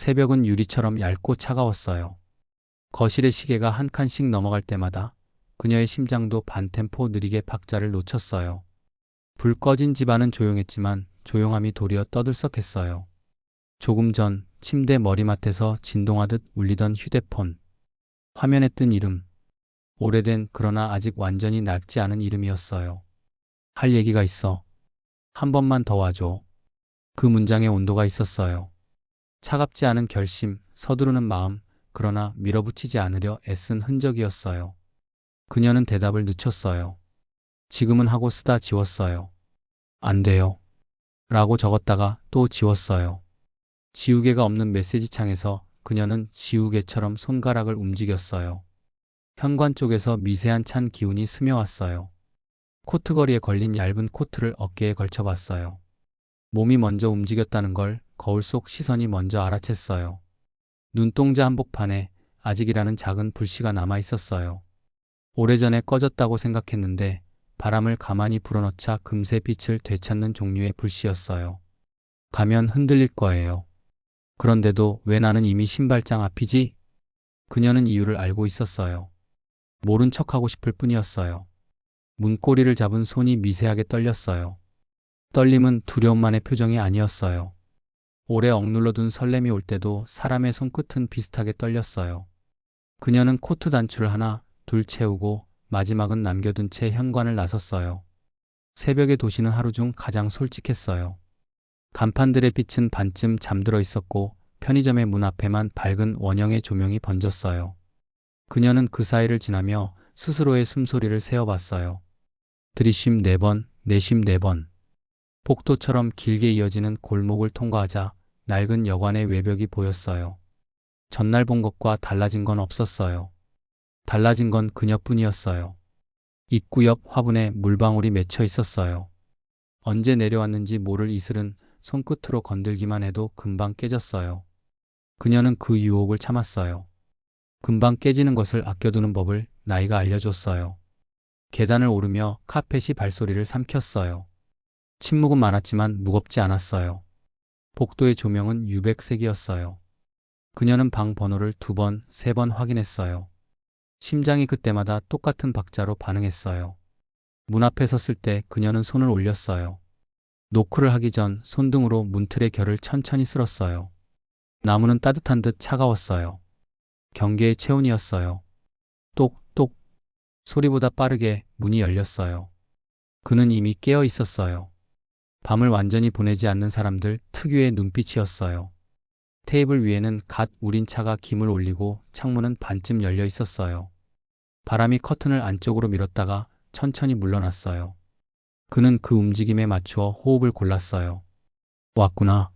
새벽은 유리처럼 얇고 차가웠어요. 거실의 시계가 한 칸씩 넘어갈 때마다 그녀의 심장도 반템포 느리게 박자를 놓쳤어요. 불 꺼진 집안은 조용했지만 조용함이 도리어 떠들썩했어요. 조금 전 침대 머리맡에서 진동하듯 울리던 휴대폰. 화면에 뜬 이름. 오래된 그러나 아직 완전히 낡지 않은 이름이었어요. 할 얘기가 있어. 한 번만 더 와줘. 그 문장에 온도가 있었어요. 차갑지 않은 결심, 서두르는 마음, 그러나 밀어붙이지 않으려 애쓴 흔적이었어요. 그녀는 대답을 늦췄어요. 지금은 하고 쓰다 지웠어요. 안 돼요. 라고 적었다가 또 지웠어요. 지우개가 없는 메시지 창에서 그녀는 지우개처럼 손가락을 움직였어요. 현관 쪽에서 미세한 찬 기운이 스며왔어요. 코트걸이에 걸린 얇은 코트를 어깨에 걸쳐봤어요. 몸이 먼저 움직였다는 걸 거울 속 시선이 먼저 알아챘어요. 눈동자 한복판에 아직이라는 작은 불씨가 남아 있었어요. 오래전에 꺼졌다고 생각했는데 바람을 가만히 불어넣자 금세 빛을 되찾는 종류의 불씨였어요. 가면 흔들릴 거예요. 그런데도 왜 나는 이미 신발장 앞이지? 그녀는 이유를 알고 있었어요. 모른 척하고 싶을 뿐이었어요. 문고리를 잡은 손이 미세하게 떨렸어요. 떨림은 두려움만의 표정이 아니었어요. 오래 억눌러둔 설렘이 올 때도 사람의 손끝은 비슷하게 떨렸어요. 그녀는 코트 단추를 하나, 둘 채우고 마지막은 남겨둔 채 현관을 나섰어요. 새벽의 도시는 하루 중 가장 솔직했어요. 간판들의 빛은 반쯤 잠들어 있었고 편의점의 문 앞에만 밝은 원형의 조명이 번졌어요. 그녀는 그 사이를 지나며 스스로의 숨소리를 세어봤어요. 들이쉼 네 번, 내쉼 네 번. 복도처럼 길게 이어지는 골목을 통과하자 낡은 여관의 외벽이 보였어요. 전날 본 것과 달라진 건 없었어요. 달라진 건 그녀뿐이었어요. 입구 옆 화분에 물방울이 맺혀 있었어요. 언제 내려왔는지 모를 이슬은 손끝으로 건들기만 해도 금방 깨졌어요. 그녀는 그 유혹을 참았어요. 금방 깨지는 것을 아껴두는 법을 나이가 알려줬어요. 계단을 오르며 카펫이 발소리를 삼켰어요. 침묵은 많았지만 무겁지 않았어요. 복도의 조명은 유백색이었어요. 그녀는 방 번호를 두 번, 세 번 확인했어요. 심장이 그때마다 똑같은 박자로 반응했어요. 문 앞에 섰을 때 그녀는 손을 올렸어요. 노크를 하기 전 손등으로 문틀의 결을 천천히 쓸었어요. 나무는 따뜻한 듯 차가웠어요. 경계의 체온이었어요. 똑똑 소리보다 빠르게 문이 열렸어요. 그는 이미 깨어 있었어요. 밤을 완전히 보내지 않는 사람들 특유의 눈빛이었어요. 테이블 위에는 갓 우린 차가 김을 올리고 창문은 반쯤 열려 있었어요. 바람이 커튼을 안쪽으로 밀었다가 천천히 물러났어요. 그는 그 움직임에 맞추어 호흡을 골랐어요. 왔구나.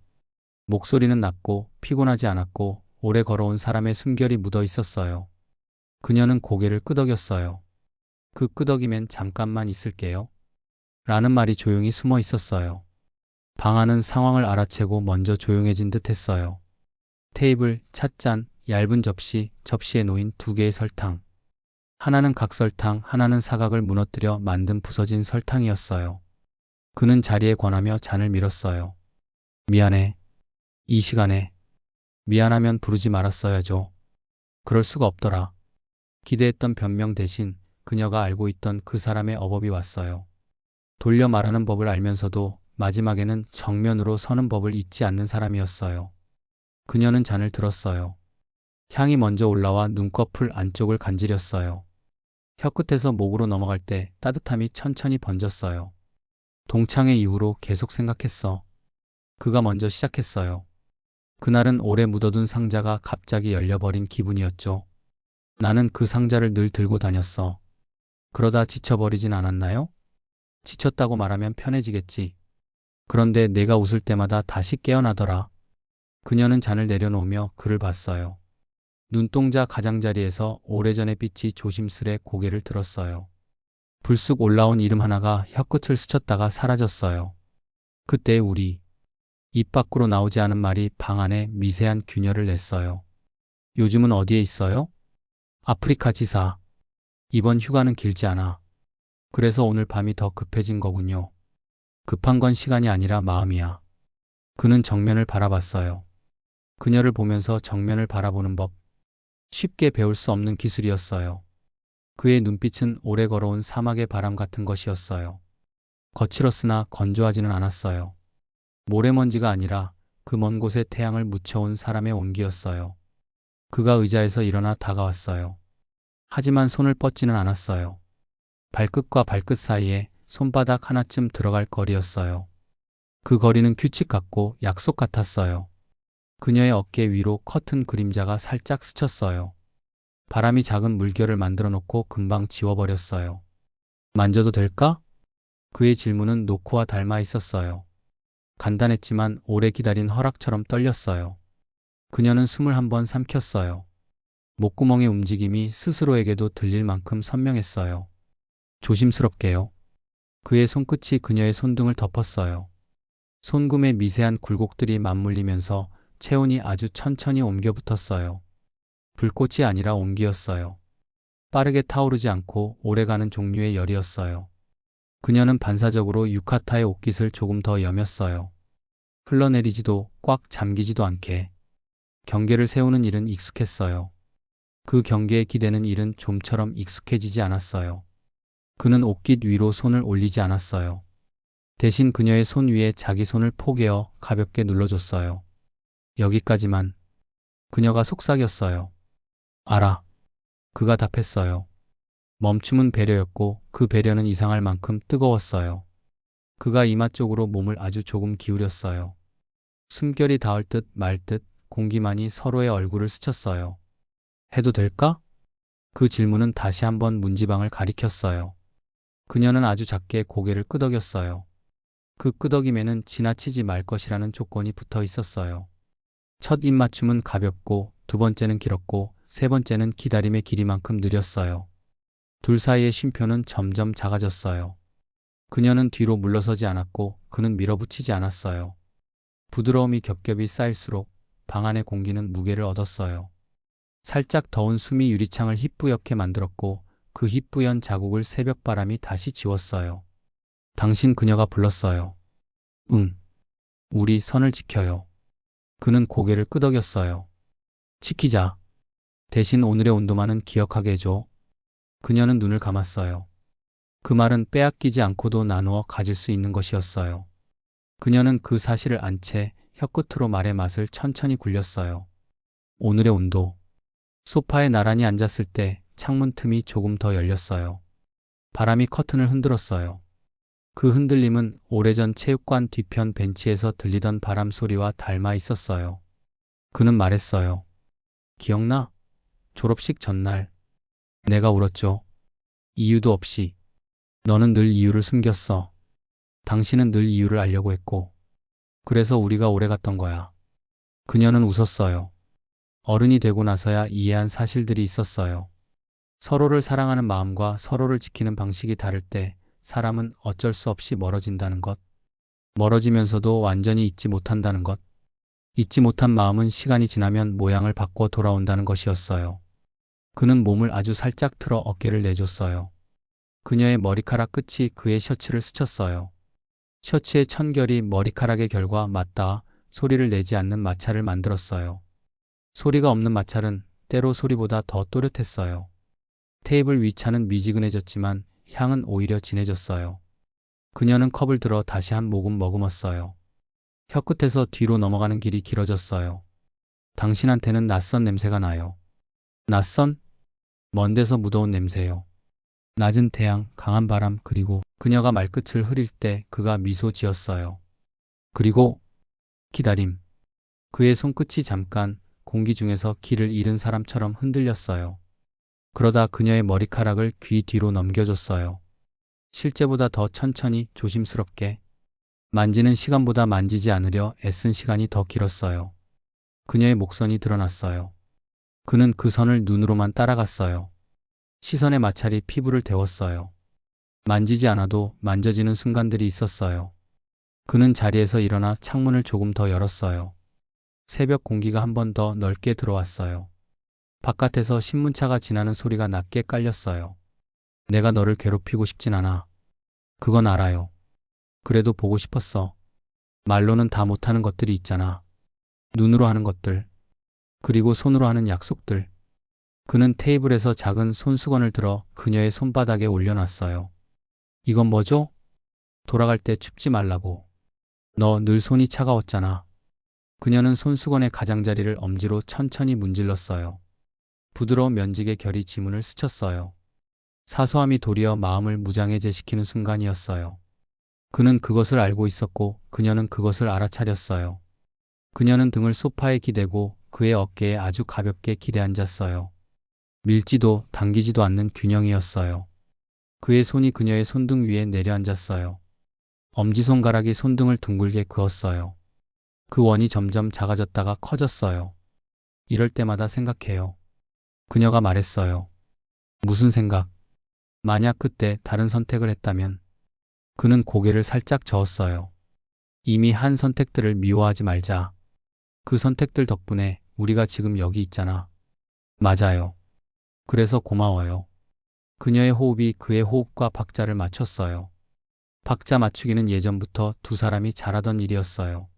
목소리는 낮고 피곤하지 않았고 오래 걸어온 사람의 숨결이 묻어 있었어요. 그녀는 고개를 끄덕였어요. 그 끄덕임엔 잠깐만 있을게요. 라는 말이 조용히 숨어 있었어요. 방 안은 상황을 알아채고 먼저 조용해진 듯 했어요. 테이블, 찻잔, 얇은 접시, 접시에 놓인 두 개의 설탕. 하나는 각설탕, 하나는 사각을 무너뜨려 만든 부서진 설탕이었어요. 그는 자리에 권하며 잔을 밀었어요. 미안해. 이 시간에. 미안하면 부르지 말았어야죠. 그럴 수가 없더라. 기대했던 변명 대신 그녀가 알고 있던 그 사람의 어법이 왔어요. 돌려 말하는 법을 알면서도 마지막에는 정면으로 서는 법을 잊지 않는 사람이었어요. 그녀는 잔을 들었어요. 향이 먼저 올라와 눈꺼풀 안쪽을 간지렸어요. 혀끝에서 목으로 넘어갈 때 따뜻함이 천천히 번졌어요. 동창회 이후로 계속 생각했어. 그가 먼저 시작했어요. 그날은 오래 묻어둔 상자가 갑자기 열려버린 기분이었죠. 나는 그 상자를 늘 들고 다녔어. 그러다 지쳐버리진 않았나요? 지쳤다고 말하면 편해지겠지. 그런데 내가 웃을 때마다 다시 깨어나더라. 그녀는 잔을 내려놓으며 그를 봤어요. 눈동자 가장자리에서 오래전의 빛이 조심스레 고개를 들었어요. 불쑥 올라온 이름 하나가 혀끝을 스쳤다가 사라졌어요. 그때 우리 입 밖으로 나오지 않은 말이 방 안에 미세한 균열을 냈어요. 요즘은 어디에 있어요? 아프리카 지사. 이번 휴가는 길지 않아. 그래서 오늘 밤이 더 급해진 거군요. 급한 건 시간이 아니라 마음이야. 그는 정면을 바라봤어요. 그녀를 보면서 정면을 바라보는 법. 쉽게 배울 수 없는 기술이었어요. 그의 눈빛은 오래 걸어온 사막의 바람 같은 것이었어요. 거칠었으나 건조하지는 않았어요. 모래먼지가 아니라 그 먼 곳에 태양을 묻혀온 사람의 온기였어요. 그가 의자에서 일어나 다가왔어요. 하지만 손을 뻗지는 않았어요. 발끝과 발끝 사이에 손바닥 하나쯤 들어갈 거리였어요. 그 거리는 규칙 같고 약속 같았어요. 그녀의 어깨 위로 커튼 그림자가 살짝 스쳤어요. 바람이 작은 물결을 만들어 놓고 금방 지워버렸어요. 만져도 될까? 그의 질문은 노코와 닮아 있었어요. 간단했지만 오래 기다린 허락처럼 떨렸어요. 그녀는 숨을 한 번 삼켰어요. 목구멍의 움직임이 스스로에게도 들릴 만큼 선명했어요. 조심스럽게요. 그의 손끝이 그녀의 손등을 덮었어요. 손금의 미세한 굴곡들이 맞물리면서 체온이 아주 천천히 옮겨 붙었어요. 불꽃이 아니라 온기였어요. 빠르게 타오르지 않고 오래가는 종류의 열이었어요. 그녀는 반사적으로 유카타의 옷깃을 조금 더 여몄어요. 흘러내리지도 꽉 잠기지도 않게. 경계를 세우는 일은 익숙했어요. 그 경계에 기대는 일은 좀처럼 익숙해지지 않았어요. 그는 옷깃 위로 손을 올리지 않았어요. 대신 그녀의 손 위에 자기 손을 포개어 가볍게 눌러줬어요. 여기까지만. 그녀가 속삭였어요. 알아. 그가 답했어요. 멈춤은 배려였고 그 배려는 이상할 만큼 뜨거웠어요. 그가 이마 쪽으로 몸을 아주 조금 기울였어요. 숨결이 닿을 듯 말 듯 공기만이 서로의 얼굴을 스쳤어요. 해도 될까? 그 질문은 다시 한번 문지방을 가리켰어요. 그녀는 아주 작게 고개를 끄덕였어요. 그 끄덕임에는 지나치지 말 것이라는 조건이 붙어 있었어요. 첫 입맞춤은 가볍고 두 번째는 길었고 세 번째는 기다림의 길이만큼 느렸어요. 둘 사이의 쉼표는 점점 작아졌어요. 그녀는 뒤로 물러서지 않았고 그는 밀어붙이지 않았어요. 부드러움이 겹겹이 쌓일수록 방 안의 공기는 무게를 얻었어요. 살짝 더운 숨이 유리창을 희뿌옇게 만들었고 그 희뿌연 자국을 새벽바람이 다시 지웠어요. 당신 그녀가 불렀어요. 응. 우리 선을 지켜요. 그는 고개를 끄덕였어요. 지키자. 대신 오늘의 온도만은 기억하게 해줘. 그녀는 눈을 감았어요. 그 말은 빼앗기지 않고도 나누어 가질 수 있는 것이었어요. 그녀는 그 사실을 안 채 혀끝으로 말의 맛을 천천히 굴렸어요. 오늘의 온도. 소파에 나란히 앉았을 때 창문 틈이 조금 더 열렸어요. 바람이 커튼을 흔들었어요. 그 흔들림은 오래전 체육관 뒤편 벤치에서 들리던 바람 소리와 닮아 있었어요. 그는 말했어요. 기억나? 졸업식 전날. 내가 울었죠. 이유도 없이. 너는 늘 이유를 숨겼어. 당신은 늘 이유를 알려고 했고. 그래서 우리가 오래 갔던 거야. 그녀는 웃었어요. 어른이 되고 나서야 이해한 사실들이 있었어요. 서로를 사랑하는 마음과 서로를 지키는 방식이 다를 때 사람은 어쩔 수 없이 멀어진다는 것. 멀어지면서도 완전히 잊지 못한다는 것. 잊지 못한 마음은 시간이 지나면 모양을 바꿔 돌아온다는 것이었어요. 그는 몸을 아주 살짝 틀어 어깨를 내줬어요. 그녀의 머리카락 끝이 그의 셔츠를 스쳤어요. 셔츠의 천결이 머리카락의 결과 맞닿아 소리를 내지 않는 마찰을 만들었어요. 소리가 없는 마찰은 때로 소리보다 더 또렷했어요. 테이블 위 차는 미지근해졌지만 향은 오히려 진해졌어요. 그녀는 컵을 들어 다시 한 모금 머금었어요. 혀끝에서 뒤로 넘어가는 길이 길어졌어요. 당신한테는 낯선 냄새가 나요. 낯선? 먼 데서 묻어온 냄새요. 낮은 태양, 강한 바람, 그리고 그녀가 말끝을 흐릴 때 그가 미소 지었어요. 그리고 기다림. 그의 손끝이 잠깐 공기 중에서 길을 잃은 사람처럼 흔들렸어요. 그러다 그녀의 머리카락을 귀 뒤로 넘겨줬어요. 실제보다 더 천천히 조심스럽게 만지는 시간보다 만지지 않으려 애쓴 시간이 더 길었어요. 그녀의 목선이 드러났어요. 그는 그 선을 눈으로만 따라갔어요. 시선의 마찰이 피부를 데웠어요. 만지지 않아도 만져지는 순간들이 있었어요. 그는 자리에서 일어나 창문을 조금 더 열었어요. 새벽 공기가 한 번 더 넓게 들어왔어요. 바깥에서 신문차가 지나는 소리가 낮게 깔렸어요. 내가 너를 괴롭히고 싶진 않아. 그건 알아요. 그래도 보고 싶었어. 말로는 다 못하는 것들이 있잖아. 눈으로 하는 것들, 그리고 손으로 하는 약속들. 그는 테이블에서 작은 손수건을 들어 그녀의 손바닥에 올려놨어요. 이건 뭐죠? 돌아갈 때 춥지 말라고. 너 늘 손이 차가웠잖아. 그녀는 손수건의 가장자리를 엄지로 천천히 문질렀어요. 부드러운 면직의 결이 지문을 스쳤어요. 사소함이 도리어 마음을 무장해제시키는 순간이었어요. 그는 그것을 알고 있었고 그녀는 그것을 알아차렸어요. 그녀는 등을 소파에 기대고 그의 어깨에 아주 가볍게 기대앉았어요. 밀지도 당기지도 않는 균형이었어요. 그의 손이 그녀의 손등 위에 내려앉았어요. 엄지손가락이 손등을 둥글게 그었어요. 그 원이 점점 작아졌다가 커졌어요. 이럴 때마다 생각해요. 그녀가 말했어요. 무슨 생각? 만약 그때 다른 선택을 했다면 그는 고개를 살짝 저었어요. 이미 한 선택들을 미워하지 말자. 그 선택들 덕분에 우리가 지금 여기 있잖아. 맞아요. 그래서 고마워요. 그녀의 호흡이 그의 호흡과 박자를 맞췄어요. 박자 맞추기는 예전부터 두 사람이 잘하던 일이었어요.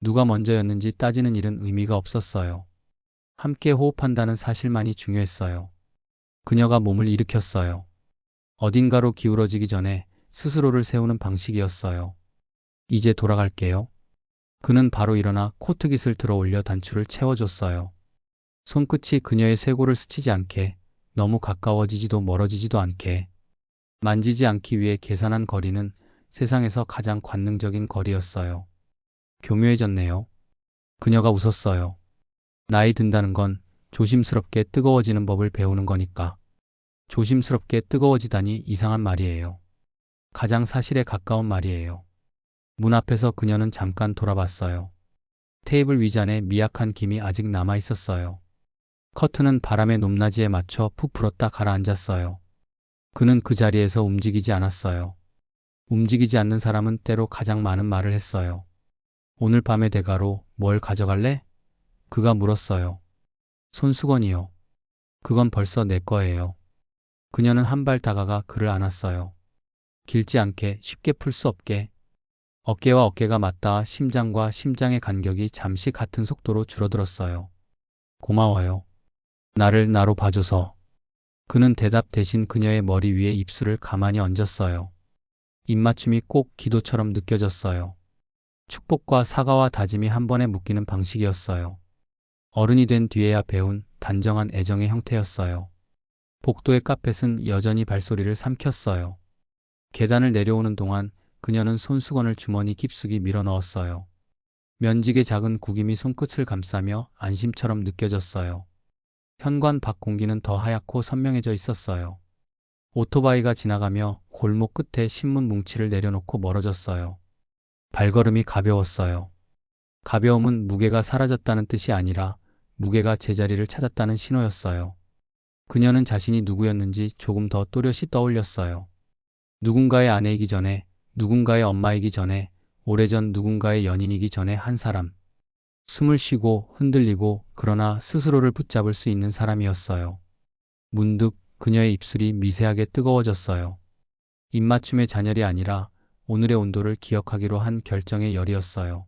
누가 먼저였는지 따지는 일은 의미가 없었어요. 함께 호흡한다는 사실만이 중요했어요. 그녀가 몸을 일으켰어요. 어딘가로 기울어지기 전에 스스로를 세우는 방식이었어요. 이제 돌아갈게요. 그는 바로 일어나 코트깃을 들어 올려 단추를 채워줬어요. 손끝이 그녀의 쇄골을 스치지 않게, 너무 가까워지지도 멀어지지도 않게, 만지지 않기 위해 계산한 거리는 세상에서 가장 관능적인 거리였어요. 교묘해졌네요. 그녀가 웃었어요. 나이 든다는 건 조심스럽게 뜨거워지는 법을 배우는 거니까. 조심스럽게 뜨거워지다니 이상한 말이에요. 가장 사실에 가까운 말이에요. 문 앞에서 그녀는 잠깐 돌아봤어요. 테이블 위잔에 미약한 김이 아직 남아 있었어요. 커튼은 바람의 높낮이에 맞춰 부풀었다 가라앉았어요. 그는 그 자리에서 움직이지 않았어요. 움직이지 않는 사람은 때로 가장 많은 말을 했어요. 오늘 밤의 대가로 뭘 가져갈래? 그가 물었어요. 손수건이요. 그건 벌써 내 거예요. 그녀는 한 발 다가가 그를 안았어요. 길지 않게 쉽게 풀 수 없게 어깨와 어깨가 맞닿아 심장과 심장의 간격이 잠시 같은 속도로 줄어들었어요. 고마워요. 나를 나로 봐줘서. 그는 대답 대신 그녀의 머리 위에 입술을 가만히 얹었어요. 입맞춤이 꼭 기도처럼 느껴졌어요. 축복과 사과와 다짐이 한 번에 묶이는 방식이었어요. 어른이 된 뒤에야 배운 단정한 애정의 형태였어요. 복도의 카펫은 여전히 발소리를 삼켰어요. 계단을 내려오는 동안 그녀는 손수건을 주머니 깊숙이 밀어 넣었어요. 면직의 작은 구김이 손끝을 감싸며 안심처럼 느껴졌어요. 현관 밖 공기는 더 하얗고 선명해져 있었어요. 오토바이가 지나가며 골목 끝에 신문 뭉치를 내려놓고 멀어졌어요. 발걸음이 가벼웠어요. 가벼움은 무게가 사라졌다는 뜻이 아니라 무게가 제자리를 찾았다는 신호였어요. 그녀는 자신이 누구였는지 조금 더 또렷이 떠올렸어요. 누군가의 아내이기 전에, 누군가의 엄마이기 전에, 오래전 누군가의 연인이기 전에 한 사람. 숨을 쉬고 흔들리고 그러나 스스로를 붙잡을 수 있는 사람이었어요. 문득 그녀의 입술이 미세하게 뜨거워졌어요. 입맞춤의 잔열이 아니라 오늘의 온도를 기억하기로 한 결정의 열이었어요.